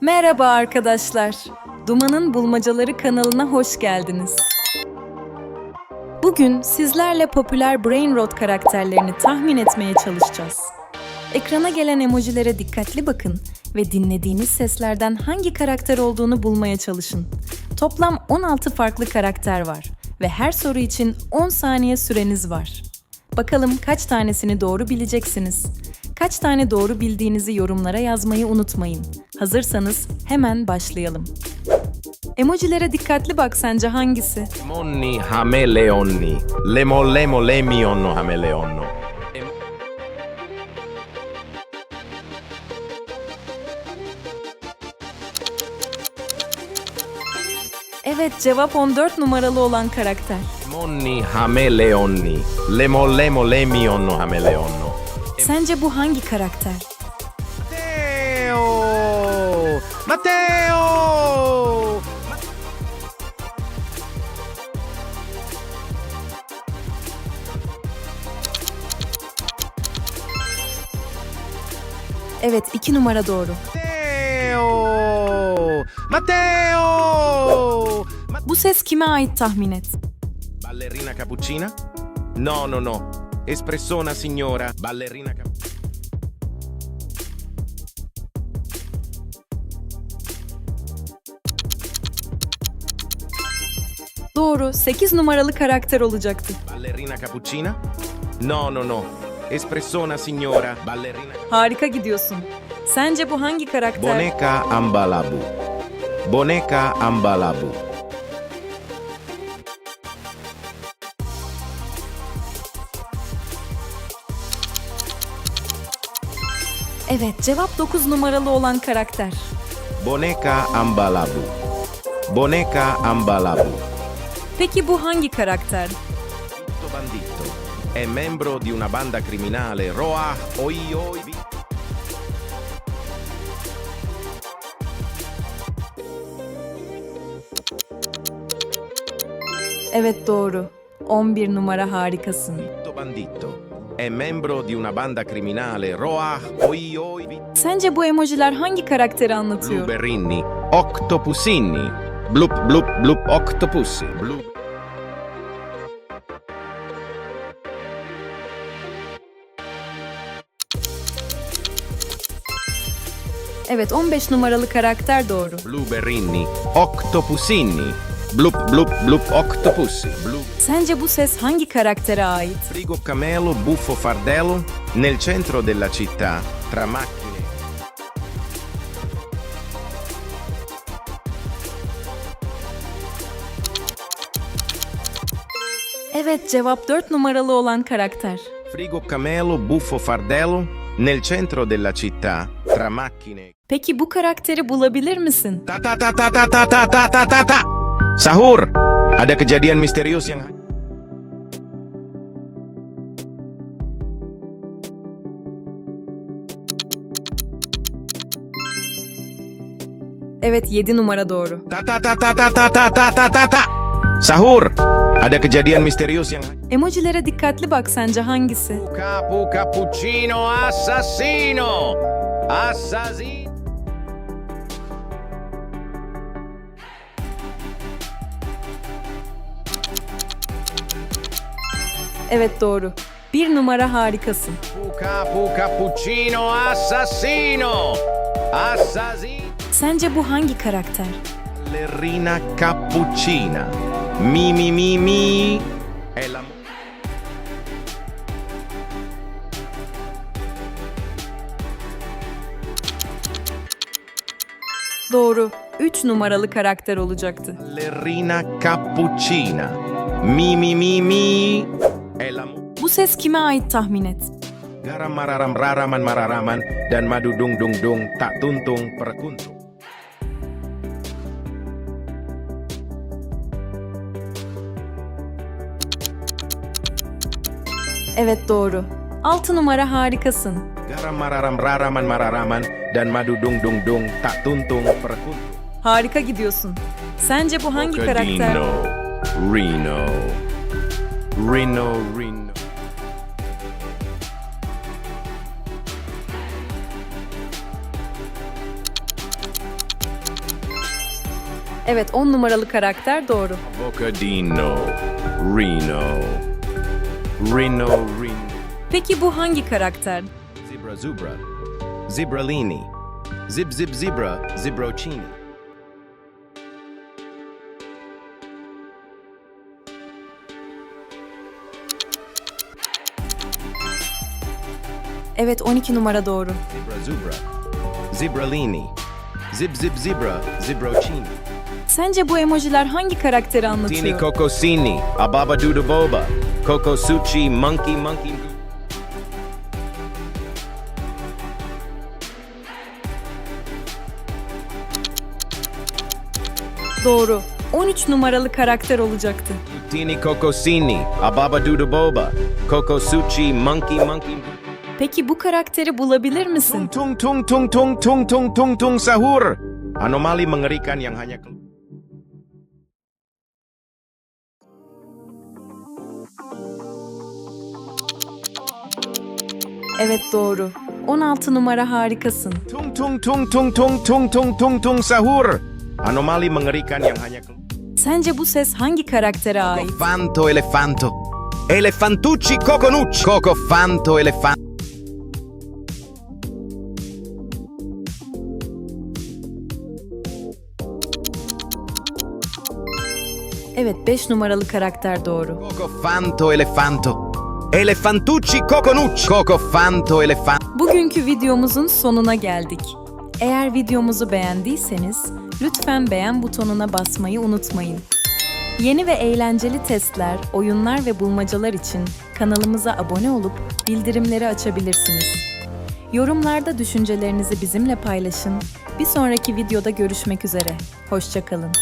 Merhaba arkadaşlar. Duman'ın Bulmacaları kanalına hoş geldiniz. Bugün sizlerle popüler Brain Rot karakterlerini tahmin etmeye çalışacağız. Ekrana gelen emojilere dikkatli bakın ve dinlediğiniz seslerden hangi karakter olduğunu bulmaya çalışın. Toplam 16 farklı karakter var ve her soru için 10 saniye süreniz var. Bakalım kaç tanesini doğru bileceksiniz? Kaç tane doğru bildiğinizi yorumlara yazmayı unutmayın. Hazırsanız hemen başlayalım. Emojilere dikkatli bak sence hangisi? Monni hameleonni. Lemo lemo lemionno hameleonno. Evet cevap 14 numaralı olan karakter. Monni hameleonni. Lemo lemo lemionno hameleonno. Sence bu hangi karakter? Matteo! Matteo! Evet 2 numara doğru. Matteo! Matteo! Ma- Bu ses kime ait tahmin et. Ballerina cappuccina? No, no, no. Espressona signora. Ballerina cap- Doğru 8 numaralı karakter olacaktı. Ballerina cappuccina? No, no, no. Espressona signora. Ballerina. Harika gidiyorsun. Sence bu hangi karakter? Boneca ambalabu. Boneca ambalabu. Evet cevap 9 numaralı olan karakter. Boneca ambalabu. Boneca ambalabu. Peki bu hangi karakter? Tutto bandito. È membro di una banda criminale. Roa, oi, oi. Evet doğru. 11 numara harikasın. Tutto bandito. È membro di una banda criminale. Roa, oi, oi. Sence bu emojiler hangi karakteri anlatıyor? Blueberrini. Octopusinni. Blup, blup, blup, octopussi. Blue. Evet 15 numaralı karakter doğru. Blueberrini. Octopusinni. Blup, blup, blup, octopussi. Blue. Sence bu ses hangi karaktere ait? Frigo camelo, buffo fardello, nel centro della città, tra macchine. Evet cevap 4 numaralı olan karakter. Frigo camelo, buffo fardello, nel centro della città, tra macchine. Peki bu karakteri bulabilir misin? Ta ta ta ta ta ta ta ta ta ta ta. Sahur, ada kejadian misterius yang Evet 7 numara doğru. ta ta ta ta ta ta ta ta ta ta ta. Sahur, ada kejadian misterius yang Emojilere dikkatli bak sence hangisi? Capo cappuccino assassino. Assassino. Evet doğru. 1 numara harikasın. Capo cappuccino assassino. Assassino. Sence bu hangi karakter? Ballerina cappuccina. Mi mi mi mi. È la Doğru. 3 numaralı karakter olacaktı. ballerina cappuccina. Mi mi mi mi. È la Bu ses kime ait tahmin et. garam mararam raraman mararaman dan madu dung dung dung tak tuntung perkuntung. Evet doğru. 6 numara harikasın. Garam mararam raraman mararaman dan madu dung dung dung tak tuntung. Harika gidiyorsun. Sence bu hangi karakter? Reno. Reno, Reno. Evet 10 numaralı karakter doğru. Bocadino. Reno. Reno, Reno. Peki bu hangi karakter? Zebra Zubra. Zibralini. Zib Zib Zebra. Zibrocini. Evet 12 numara doğru. Zebra Zubra. Zibralini. Zib Zib Zebra. Zibrocini. Sence bu emojiler hangi karakteri Tini anlatıyor? Cocosini. Ababa Duda Boba. Cocosuchi. Monkey Monkey. Doğru. 13 numaralı karakter olacaktı. Tini Cocosini. Ababa Duda Boba. Cocosuchi. Monkey Monkey. Peki bu karakteri bulabilir misin? Tung tung tung tung tung tung tung tung sahur. Anomali mengerikan yang hanya Evet doğru. 16 numara harikasın. tung tung tung tung tung tung tung tung tung sahur. Anomali mengerikan yang hanya Sence bu ses hangi karaktere ait? Fanto elefanto. Elefantucci coconucci. Coco fanto elefant. Evet 5 numaralı karakter doğru. Coco fanto elefanto. Elefantucci coconucci. Coco fanto elefant. Bugünkü videomuzun sonuna geldik. Eğer videomuzu beğendiyseniz lütfen beğen butonuna basmayı unutmayın. Yeni ve eğlenceli testler, oyunlar ve bulmacalar için kanalımıza abone olup bildirimleri açabilirsiniz. Yorumlarda düşüncelerinizi bizimle paylaşın. Bir sonraki videoda görüşmek üzere. Hoşçakalın.